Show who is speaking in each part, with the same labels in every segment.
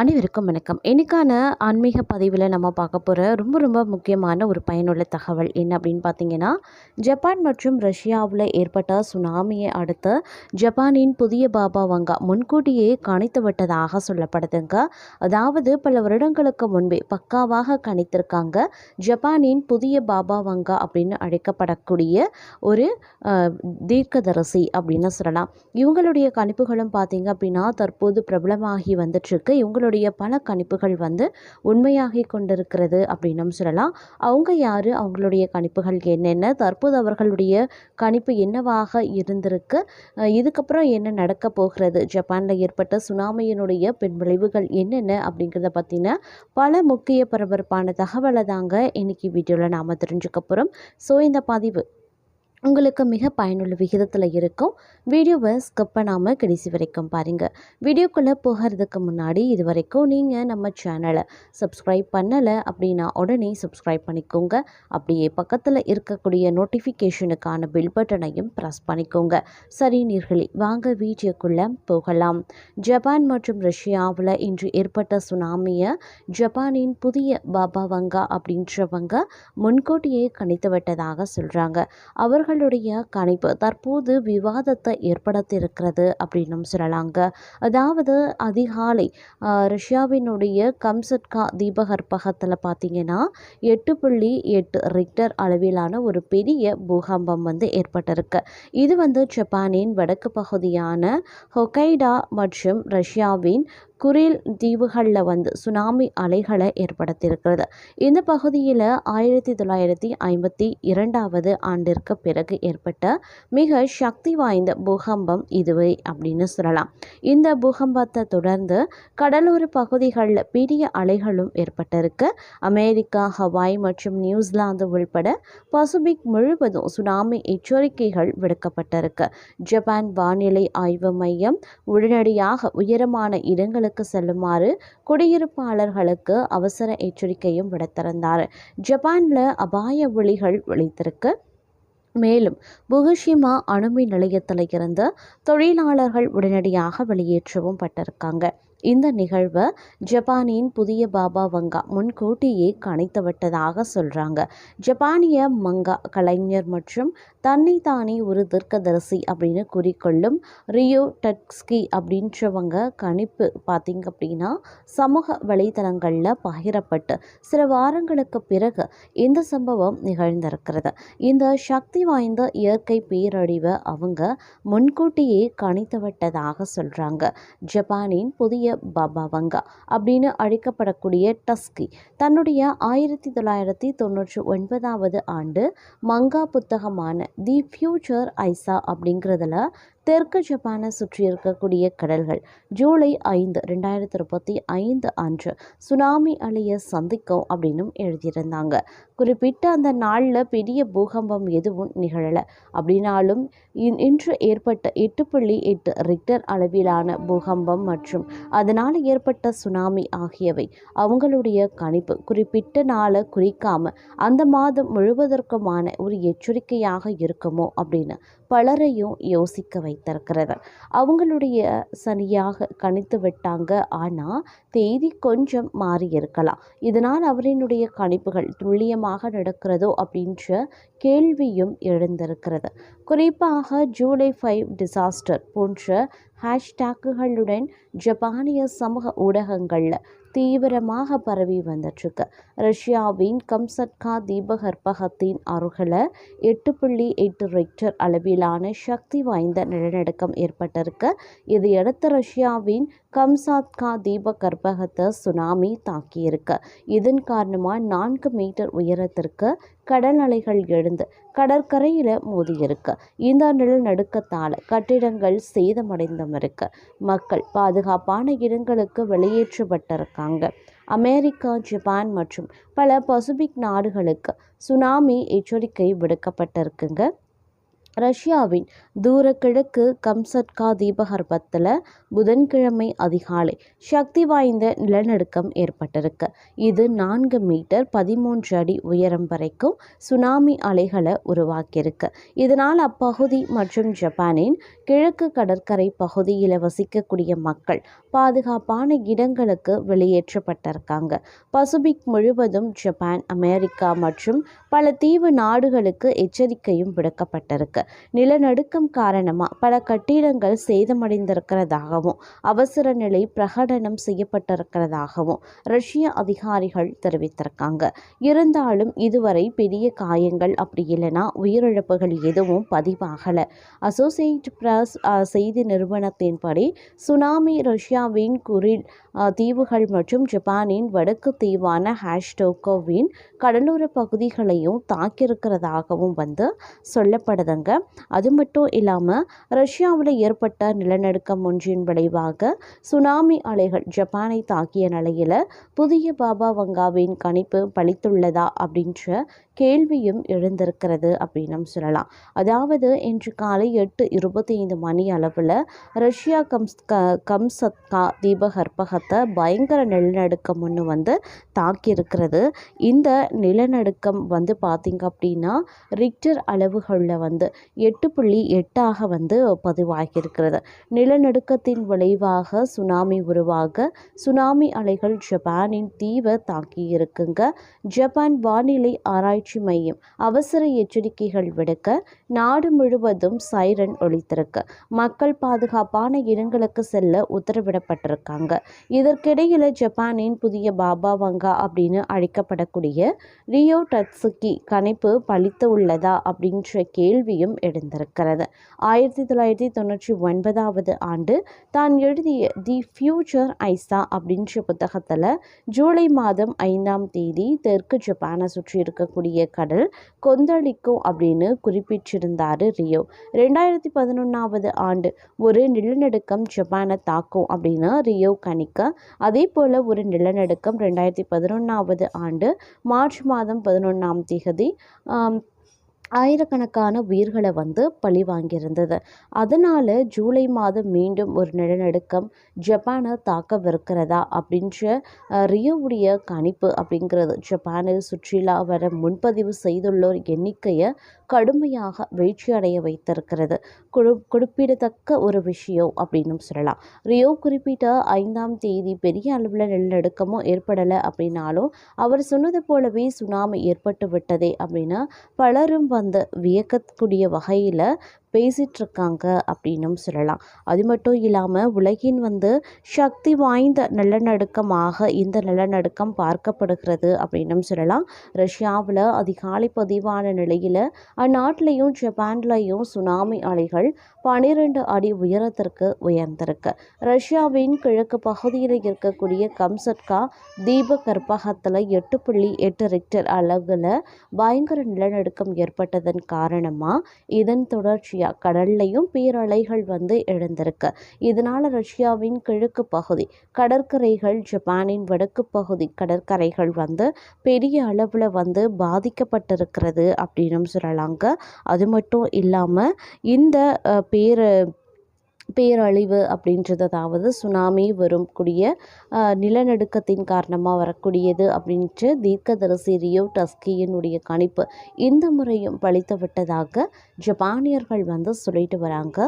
Speaker 1: அனைவருக்கும் வணக்கம். எனக்கான ஆன்மீக பதிவில் நம்ம பார்க்க போகிற ரொம்ப ரொம்ப முக்கியமான ஒரு பயனுள்ள தகவல் என்ன அப்படின்னு பார்த்தீங்கன்னா ஜப்பான் மற்றும் ரஷ்யாவில் ஏற்பட்ட சுனாமியை அடுத்து ஜப்பானின் புதிய பாபா வங்கா முன்கூட்டியே கணித்து விட்டதாக சொல்லப்படுதுங்க. அதாவது பல வருடங்களுக்கு முன்பே பக்காவாக கணித்திருக்காங்க ஜப்பானின் புதிய பாபா வங்கா அப்படின்னு அழைக்கப்படக்கூடிய ஒரு தீர்க்கதரசி தீர்க்கதரிசி அப்படின்னு சொல்லலாம். இவங்களுடைய கணிப்புகளும் பார்த்தீங்க அப்படின்னா தற்போது பிரபலமாகி வந்துட்டுருக்கு இவங்களுடைய பல கணிப்புகள் வந்து உண்மையாகி கொண்டிருக்கிறது அப்படின்னும் சொல்லலாம். அவங்க யார்? அவங்களுடைய கணிப்புகள் என்னென்ன? தற்போது அவர்களுடைய கணிப்பு என்னவாக இருந்திருக்கு? இதுக்கப்புறம் என்ன நடக்க போகிறது? ஜப்பானில் ஏற்பட்ட சுனாமியினுடைய பின் விளைவுகள் என்னென்ன அப்படிங்கிறத பற்றின பல முக்கிய பரபரப்பான தகவலை தாங்க இன்னைக்கு வீடியோவில் நாம் தெரிஞ்சுக்க போகிறோம் ஸோ இந்த பதிவு உங்களுக்கு மிக பயனுள்ள விகிதத்தில் இருக்கும். வீடியோவை ஸ்கிப் பண்ணாமல் கடைசி வரைக்கும் பாருங்கள் வீடியோக்குள்ளே போகிறதுக்கு முன்னாடி இது வரைக்கும் நீங்கள் நம்ம சேனலை சப்ஸ்கிரைப் பண்ணலை அப்படின்னா உடனே சப்ஸ்கிரைப் பண்ணிக்கோங்க. அப்படியே பக்கத்தில் இருக்கக்கூடிய நோட்டிஃபிகேஷனுக்கான பில் பட்டனையும் ப்ரெஸ் பண்ணிக்கோங்க. சரி நீர்களே வாங்க வீடியோக்குள்ளே போகலாம். ஜப்பான் மற்றும் ரஷ்யாவில் இன்று ஏற்பட்ட சுனாமியை ஜப்பானின் புதிய பாபா வங்கா அப்படின்றவங்க முன்கூட்டியே கணித்து விட்டதாக சொல்கிறாங்க அவர்களுடைய கணிப்பு தற்போது விவாதத்தை ஏற்படுத்தியிருக்கிறது அப்படின்னும் சொல்லலாங்க. அதாவது அதிகாலை ரஷ்யாவினுடைய கம்சட்கா தீபகற்பகத்தில் பார்த்தீங்கன்னா எட்டு புள்ளி எட்டு ரிக்டர் அளவிலான ஒரு பெரிய பூகம்பம் வந்து ஏற்பட்டிருக்கு. இது வந்து ஜப்பானின் வடக்கு பகுதியான ஹொகைடா மற்றும் ரஷ்யாவின் குரில் தீவுகளில் வந்து சுனாமி அலைகளை ஏற்படுத்தியிருக்கிறது. இந்த பகுதியில் ஆயிரத்தி தொள்ளாயிரத்தி ஐம்பத்தி இரண்டாவது ஆண்டிற்கு பிறகு ஏற்பட்ட மிக சக்தி வாய்ந்த பூகம்பம் இதுவே அப்படின்னு சொல்லலாம். இந்த பூகம்பத்தை தொடர்ந்து கடலோர பகுதிகளில் பெரிய அலைகளும் ஏற்பட்டிருக்கு. அமெரிக்கா ஹவாய் மற்றும் நியூசிலாந்து உள்பட பசிபிக் முழுவதும் சுனாமி எச்சரிக்கைகள் விடுக்கப்பட்டிருக்கு. ஜப்பான் வானிலை ஆய்வு மையம் உடனடியாக உயரமான இடங்களுக்கு செல்லுமாறு குடியிருப்பாளர்களுக்கு அவசர எச்சரிக்கையும் விடுத்திருந்தார். ஜப்பானில் அபாய ஒளிகள் ஒழித்திருக்கு மேலும் புகுஷிமா அணுமின் நிலையத்தில் இருந்து தொழிலாளர்கள் உடனடியாக வெளியேற்றவும் பட்டிருக்காங்க. இந்த நிகழ்வை ஜப்பானின் புதிய பாபா வங்கா முன்கூட்டியே கணித்துவிட்டதாக சொல்கிறாங்க ஜப்பானிய மங்கா கலைஞர் மற்றும் தன்னை தானே ஒரு தீர்க்கதரிசி அப்படின்னு கூறிக்கொள்ளும் ரியோ டட்ஸ்கி அப்படின்றவங்க கணிப்பு பார்த்தீங்க அப்படின்னா சமூக வலைத்தளங்களில் பகிரப்பட்டு சில வாரங்களுக்கு பிறகு இந்த சம்பவம் நிகழ்ந்திருக்கிறது. இந்த சக்தி வாய்ந்த இயற்கை பேரழிவை அவங்க முன்கூட்டியே கணித்துவிட்டதாக சொல்கிறாங்க ஜப்பானின் புதிய பாபா வங்கா அப்படின்னு அழைக்கப்படக்கூடிய டஸ்கி. தன்னுடைய ஆயிரத்தி தொள்ளாயிரத்தி தொண்ணூற்றி ஒன்பதாவது ஆண்டு மங்கா புத்தகமான தி ஃபியூச்சர் ஐசா அப்படிங்கிறதுல தெற்கு ஜப்பானை சுற்றி இருக்கக்கூடிய கடல்கள். ஜூலை ஐந்து ரெண்டாயிரத்தி முப்பத்தி ஐந்து அன்று சுனாமி அலையை சந்திக்கும் அப்படின்னு எழுதியிருந்தாங்க. குறிப்பிட்ட அந்த நாளில் பெரிய பூகம்பம் எதுவும் நிகழலை. அப்படின்னாலும் இன்று ஏற்பட்ட எட்டு புள்ளி எட்டு ரிக்டர் அளவிலான பூகம்பம் மற்றும் அதனால் ஏற்பட்ட சுனாமி ஆகியவை அவங்களுடைய கணிப்பு. குறிப்பிட்ட நாளை குறிக்காம அந்த மாதம் முழுவதற்குமான ஒரு எச்சரிக்கையாக இருக்குமோ அப்படின்னு பலரையும் யோசிக்க வைத்திருக்கிறது. அவங்களுடைய சனியாக கணித்து விட்டாங்க ஆனால் தேதி கொஞ்சம் மாறி இருக்கலாம். இதனால் அவரினுடைய கணிப்புகள் துல்லியமாக நடக்கிறதோ அப்படின்ற கேள்வியும் எழுந்திருக்கிறது. குறிப்பாக ஜூலை ஃபைவ் டிசாஸ்டர் போன்ற ஹேஷ்டேக்குகளுடன் ஜப்பானிய சமூக ஊடகங்களில் தீவிரமாக பரவி வந்துட்டுருக்கு. ரஷ்யாவின் கம்சட்கா தீபகற்பகத்தின் அருகில் எட்டு புள்ளி எட்டு ரெக்டர் அளவிலான சக்தி வாய்ந்த நிலநடுக்கம் ஏற்பட்டிருக்கு. இதையடுத்து ரஷ்யாவின் கம்சாத்கா தீபகற்பகத்தை சுனாமி தாக்கியிருக்கு. இதன் காரணமாக நான்கு மீட்டர் உயரத்திற்கு கடல் அலைகள் எழுந்து கடற்கரையில் மோதியிருக்கு. இந்த நிலநடுக்கத்தால் கட்டிடங்கள் சேதமடைந்தும் இருக்கு மக்கள் பாதுகாப்பான இடங்களுக்கு இருக்காங்க. அமெரிக்கா ஜப்பான் மற்றும் பல பசிபிக் நாடுகளுக்கு சுனாமி எச்சரிக்கை விடுக்கப்பட்டிருக்குங்க. ரஷ்யாவின் தூரக்கிழக்கு கம்சட்கா தீபகற்பத்தில் புதன்கிழமை அதிகாலை சக்தி வாய்ந்த நிலநடுக்கம் ஏற்பட்டிருக்கு. இது நான்கு மீட்டர் பதிமூன்று அடி உயரம் வரைக்கும் சுனாமி அலைகளை உருவாக்கியிருக்கு. இதனால் அப்பகுதி மற்றும் ஜப்பானின் கிழக்கு கடற்கரை பகுதியில் வசிக்கக்கூடிய மக்கள் பாதுகாப்பான இடங்களுக்கு வெளியேற்றப்பட்டிருக்காங்க. பசிபிக் முழுவதும் ஜப்பான் அமெரிக்கா மற்றும் பல தீவு நாடுகளுக்கு எச்சரிக்கையும் விடுக்கப்பட்டிருக்கு. நிலநடுக்கம் காரணமாக பல கட்டிடங்கள் சேதமடைந்திருக்கிறதாகவும் அவசர நிலை பிரகடனம் செய்யப்பட்டிருக்கிறதாகவும் ரஷ்ய அதிகாரிகள் தெரிவித்திருக்காங்க. இருந்தாலும் இதுவரை பெரிய காயங்கள் அப்படி இல்லைன்னா உயிரிழப்புகள் எதுவும் பதிவாகலை. அசோசியேட் பிரஸ் செய்தி நிறுவனத்தின்படி சுனாமி ரஷ்யாவின் குரில் தீவுகள் மற்றும் ஜப்பானின் வடக்கு தீவான ஹேஷ்டோகோவின் கடலோர பகுதிகளையும் தாக்கியிருக்கிறதாகவும் வந்து சொல்லப்படுதுங்க. அது மட்டும் இல்லாமல் ரஷ்யாவில் ஏற்பட்ட நிலநடுக்கம் ஒன்றின் விளைவாக சுனாமி அலைகள் ஜப்பானை தாக்கிய நிலையில் புதிய பாபா வங்காவின் கணிப்பு பளித்துள்ளதா அப்படின்ற கேள்வியும் எழுந்திருக்கிறது அப்படின்னு சொல்லலாம். அதாவது இன்று காலை எட்டு இருபத்தி ஐந்து மணி அளவில் ரஷ்யா கம்ஸ் க கம்சத்கா தீபகற்பகத்தை பயங்கர நிலநடுக்கம் ஒன்று வந்து தாக்கியிருக்கிறது. இந்த நிலநடுக்கம் வந்து பார்த்திங்க அப்படின்னா ரிக்டர் அளவுகளில் வந்து எட்டு புள்ளி எட்டாக வந்து பதிவாகியிருக்கிறது. நிலநடுக்கத்தின் விளைவாக சுனாமி உருவாக சுனாமி அலைகள் ஜப்பானின் தீவை தாக்கி இருக்குங்க ஜப்பான் வானிலை ஆராய்ச்சி மையம். அவசர எச்சரிக்கைகள் விடுக்க நாடு முழுவதும் சைரன் ஒழித்திருக்கு மக்கள் பாதுகாப்பான இடங்களுக்கு செல்ல உத்தரவிடப்பட்டிருக்காங்க. இதற்கிடையில் ஜப்பானின் புதிய பாபா வங்கா அப்படின்னு அழைக்கப்படக்கூடிய ரியோ டட்சுக்கி கணிப்பு பழித்து உள்ளதா அப்படின்ற கேள்வியும் எழுந்திருக்கிறது. ஆயிரத்தி தொள்ளாயிரத்தி தொண்ணூற்றி ஒன்பதாவது ஆண்டு தான் எழுதிய தி ஃபியூச்சர் ஐசா அப்படின்ற புத்தகத்தில் ஜூலை மாதம் ஐந்தாம் தேதி தெற்கு ஜப்பானை சுற்றி இருக்கக்கூடிய கடல் கொந்தளிக்கும் அப்படின்னு குறிப்பிட்டிருந்தார் ரியோ. ரெண்டாயிரத்தி பதினொன்றாவது ஆண்டு ஒரு நிலநடுக்கம் ஜப்பானை தாக்கும் அப்படின்னு ரியோ கணிக்க. அதே போல் ஒரு நிலநடுக்கம் ரெண்டாயிரத்தி பதினொன்றாவது ஆண்டு மார்ச் மாதம் பதினொன்றாம் தேதி ஆயிரக்கணக்கான உயிர்களை வந்து பழி வாங்கியிருந்தது. அதனால் ஜூலை மாதம் மீண்டும் ஒரு நிலநடுக்கம் ஜப்பானை தாக்கவிருக்கிறதா அப்படின்ற ரியோவுடைய கணிப்பு அப்படிங்கிறது. ஜப்பானில் சுற்றுலா வர முன்பதிவு செய்துள்ளோர் எண்ணிக்கையை கடுமையாக வீழ்ச்சியடைய வைத்திருக்கிறது. குடு குறிப்பிடத்தக்க ஒரு விஷயம் அப்படின்னு சொல்லலாம். ரியோ குறிப்பிட்ட ஐந்தாம் தேதி பெரிய அளவில் நிலநடுக்கமும் ஏற்படலை அப்படின்னாலும் அவர் சொன்னது போலவே சுனாமி ஏற்பட்டு விட்டதே அப்படின்னு பலரும் வந்து வியக்கக்கூடிய வகையில் பேசிகிட்ருக்காங்க அப்படின்னும் சொல்லலாம். அது மட்டும் இல்லாமல் உலகின் வந்து சக்தி வாய்ந்த நிலநடுக்கமாக இந்த நிலநடுக்கம் பார்க்கப்படுகிறது அப்படின்னும் சொல்லலாம். ரஷ்யாவில் அதிகாலை பதிவான நிலையில் அந்நாட்டிலையும் ஜப்பான்லையும் சுனாமி அலைகள் பனிரெண்டு அடி உயரத்திற்கு உயர்ந்திருக்கு. ரஷ்யாவின் கிழக்கு பகுதியில் இருக்கக்கூடிய கம்சட்கா தீப கற்பகத்தில் எட்டு புள்ளி எட்டு ரிக்டர் அளவில் பயங்கர நிலநடுக்கம் ஏற்பட்டதன் காரணமாக இதன் தொடர்ச்சியாக ரஷ்யா கடல்லையும் பேரலைகள் வந்து எழுந்திருக்கு. இதனால் ரஷ்யாவின் கிழக்கு பகுதி கடற்கரைகள் ஜப்பானின் வடக்கு பகுதி கடற்கரைகள் வந்து பெரிய அளவில் வந்து பாதிக்கப்பட்டிருக்கிறது அப்படின்னு சொல்லலாங்க. அது மட்டும் இல்லாமல் இந்த பேர பேரழிவு அப்படின்றதாவது அதாவது சுனாமி வரும் கூடிய நிலநடுக்கத்தின் காரணமாக வரக்கூடியது அப்படின்ட்டு தீர்க்கதரிசி ரியோ டஸ்கியினுடைய கணிப்பு இந்த முறையும் பழித்து விட்டதாக ஜப்பானியர்கள் வந்து சொல்லிட்டு வராங்க.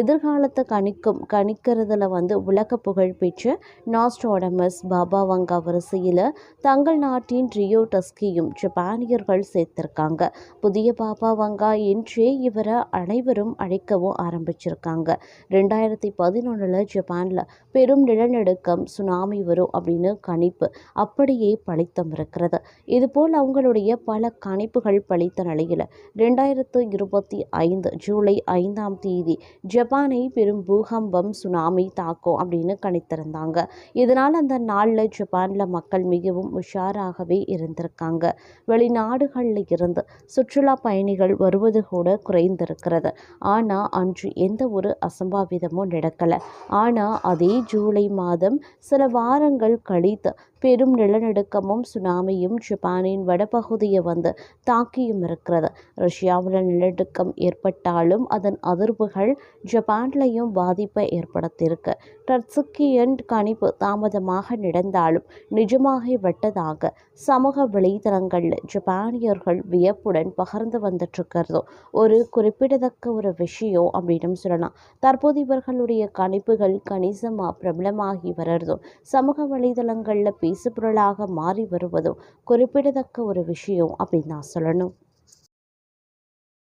Speaker 1: எதிர்காலத்தை கணிக்கும் கணிக்கிறதுல வந்து உலக புகழ் பெற்ற நாஸ்ட்ரோடமஸ் பாபா வங்கா வரிசையில் தங்கள் நாட்டின் ரியோ டஸ்கியும் ஜப்பானியர்கள் சேர்த்திருக்காங்க. புதிய பாபா வங்கா என்றே இவரை அனைவரும் அழைக்கவும் ஆரம்பிச்சிருக்காங்க. ரெண்டு ரெண்டாயிரத்தி பதினொன்றில் ஜப்பானில் பெரும் நிலநடுக்கம் சுனாமி வரும் அப்படின்னு கணிப்பு அப்படியே பழித்தம் இருக்கிறது. இதுபோல் அவங்களுடைய பல கணிப்புகள் பழித்த நிலையில் ரெண்டாயிரத்து இருபத்தி ஐந்து ஜூலை ஐந்தாம் தேதி ஜப்பானை பெரும் பூகம்பம் சுனாமி தாக்கும் அப்படின்னு கணித்திருந்தாங்க. இதனால் அந்த நாளில் ஜப்பானில் மக்கள் மிகவும் உஷாராகவே இருந்திருக்காங்க. வெளிநாடுகளில் இருந்து சுற்றுலா பயணிகள் வருவது கூட குறைந்திருக்கிறது. ஆனால் அன்று எந்த ஒரு அசம்பாவித எவ்விதமும் நடக்கலை. ஆனால் அதே ஜூலை மாதம் சில வாரங்கள் கழித்து பெரும் நிலநடுக்கமும் சுனாமியும் ஜப்பானின் வடபகுதியை வந்து தாக்கியும் இருக்கிறது. ரஷ்யாவில் நிலநடுக்கம் ஏற்பட்டாலும் அதன் அதிர்வுகள் ஜப்பான்லையும் பாதிப்பை ஏற்படுத்தியிருக்கு. டர்சுக்கியன் கணிப்பு தாமதமாக நடந்தாலும் நிஜமாகி விட்டதாக சமூக வலைதளங்களில் ஜப்பானியர்கள் வியப்புடன் பகிர்ந்து வந்துட்டு இருக்கிறதோ ஒரு குறிப்பிடத்தக்க ஒரு விஷயம் அப்படின்னு சொல்லலாம். தற்போது இவர்களுடைய கணிப்புகள் கணிசமாக பிரபலமாகி வர்றதும் சமூக வலைதளங்களில் பேசுபொருளாக மாறி வருவதும் குறிப்பிடத்தக்க ஒரு விஷயம் அப்படின்னு நான் சொல்லணும்.